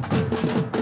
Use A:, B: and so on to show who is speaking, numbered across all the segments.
A: Thank you.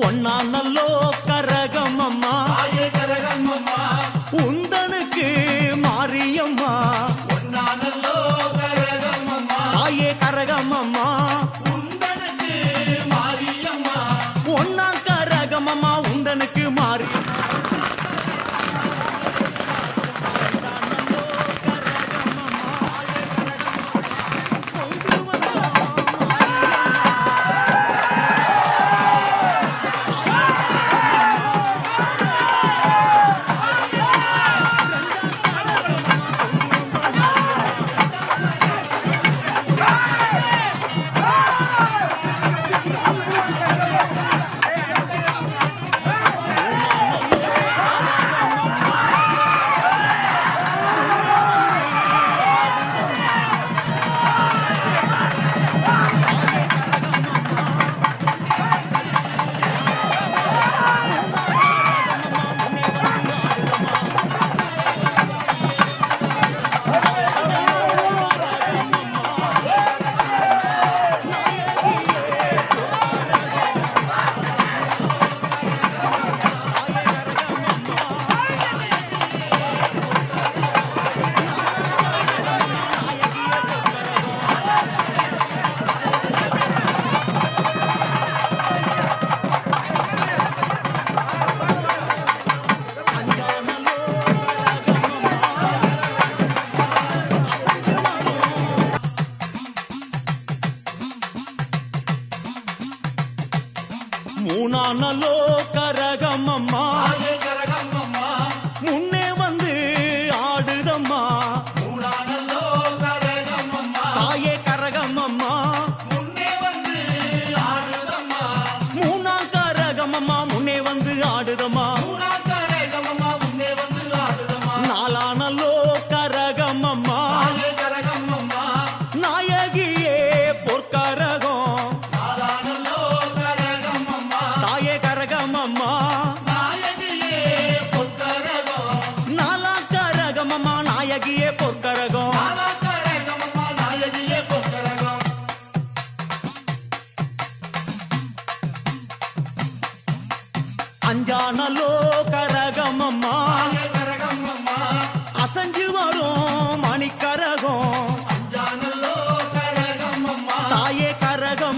B: ஒன்னா நல்லோ கரகம் அம்மா.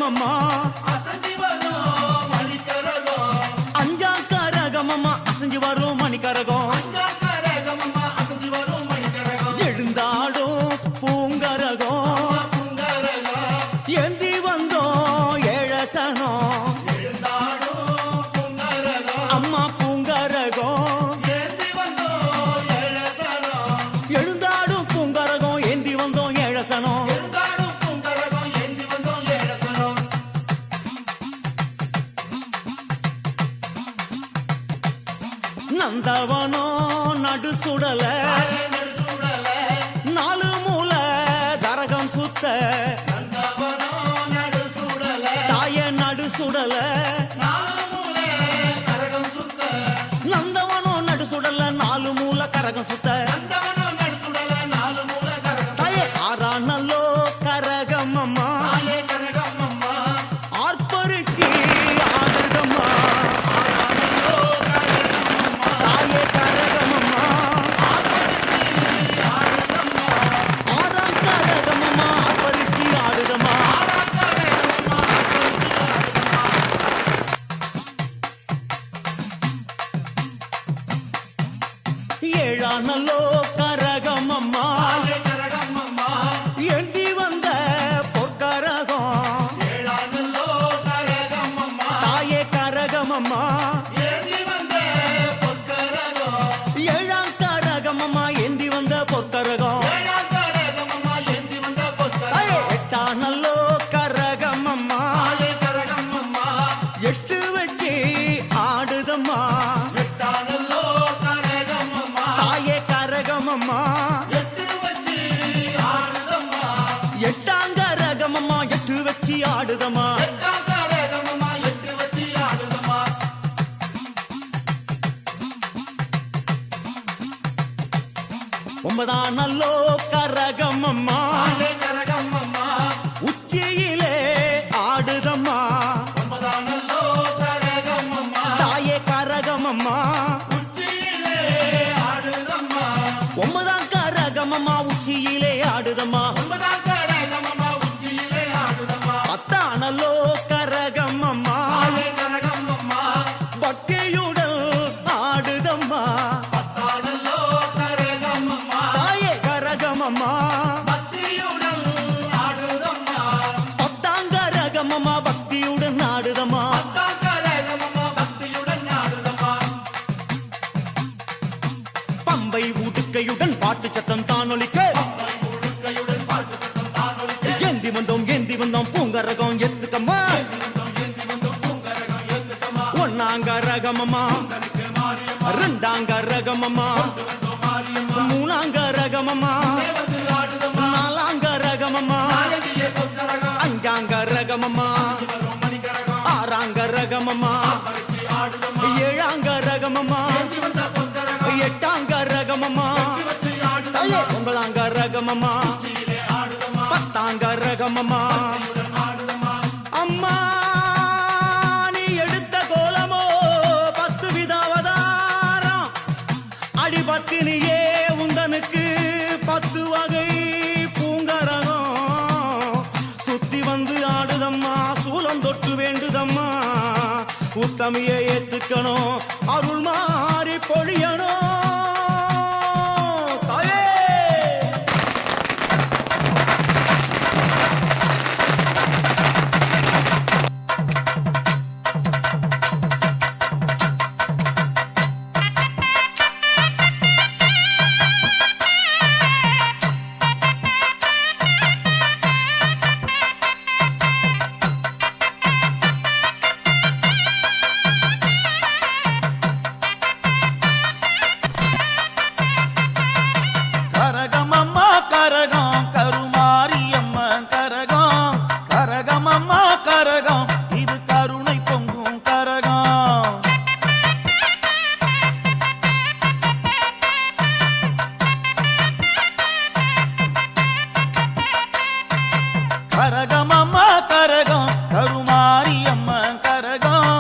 B: கரகம் நந்தவனோ
A: நடு சுடல. ஒன்பதாம்
B: நல்லோ கரகம் அம்மா. கரகம் அம்மா. ரகமம்மா. மூணாங்க ரகமம்மா. நாலாங்க ரகமம்மா. அஞ்சாங்க ரகமம்மா. ஆறாங்க ரகமம்மா. ஏழாங்க ரகமம்மா. எட்டாங்க ரகமம்மா. ஒன்பதாங்க ரகமம்மா. பத்தாங்க ரகமம்மா. சுத்தி வந்து ஆடுதம்மா சூலம் தொட்டு வேண்டுதம்மா. உத்தமியை ஏத்துக்கணும் அருள் மாறி பொழியணும்.
C: ಜಗಾ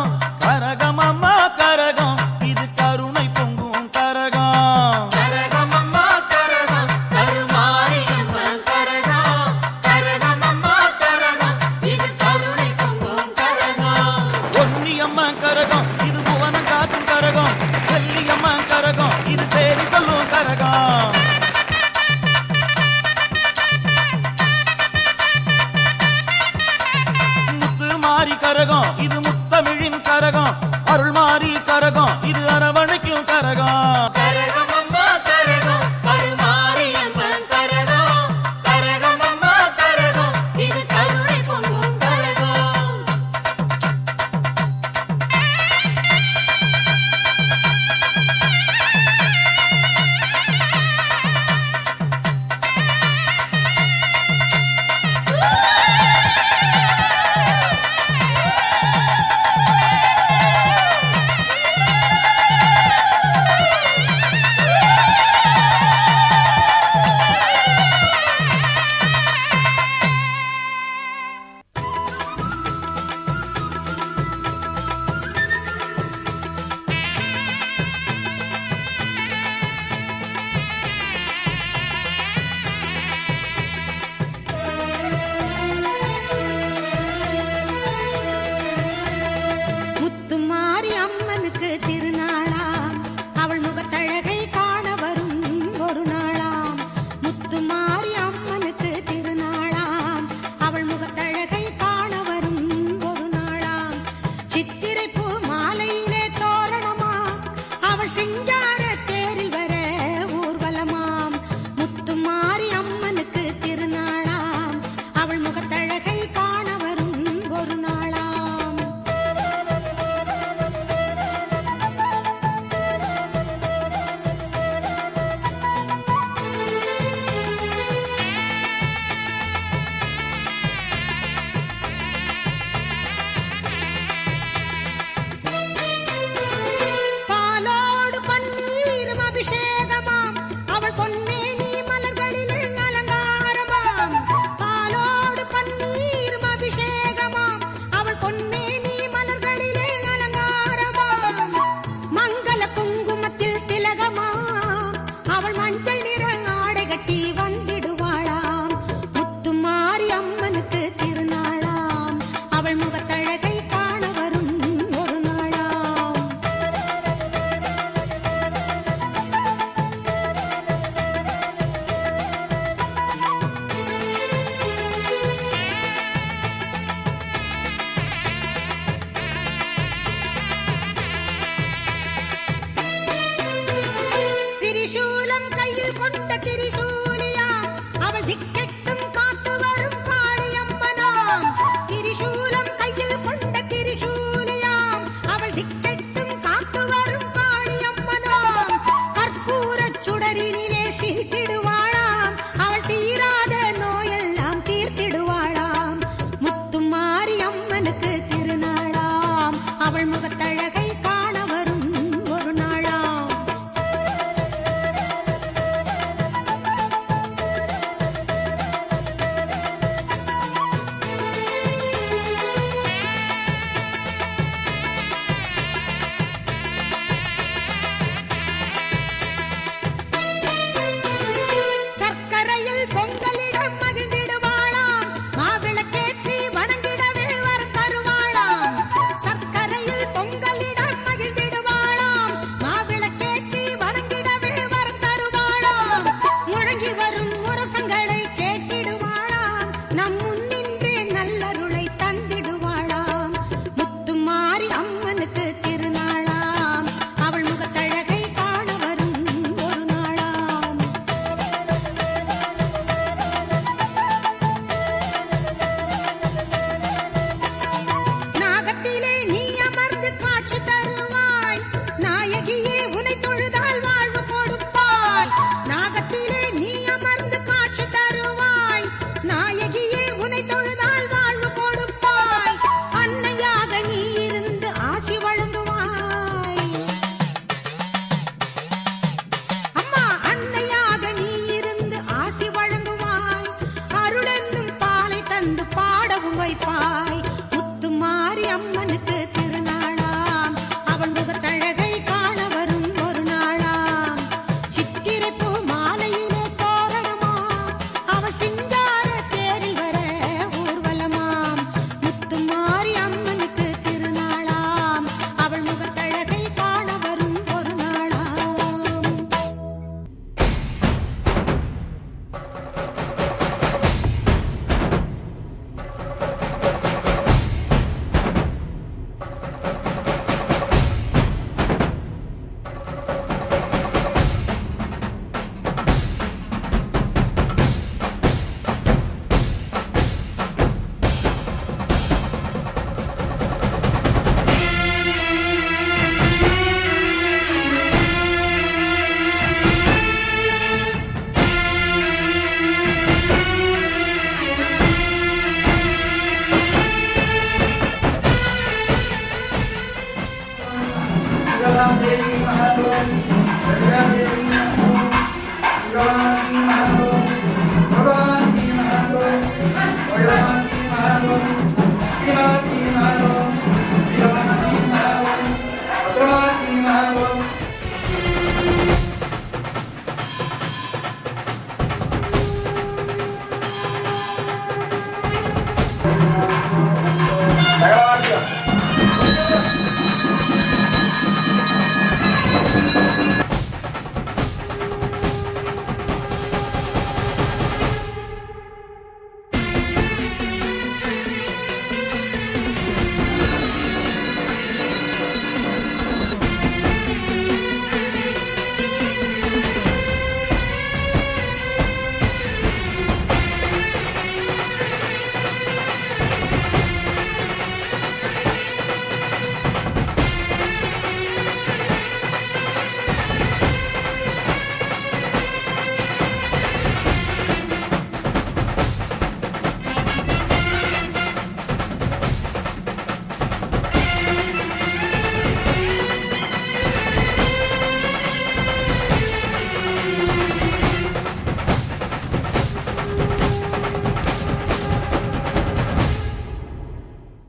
C: கரகம். இது அரவணைக்கும் கரகம்.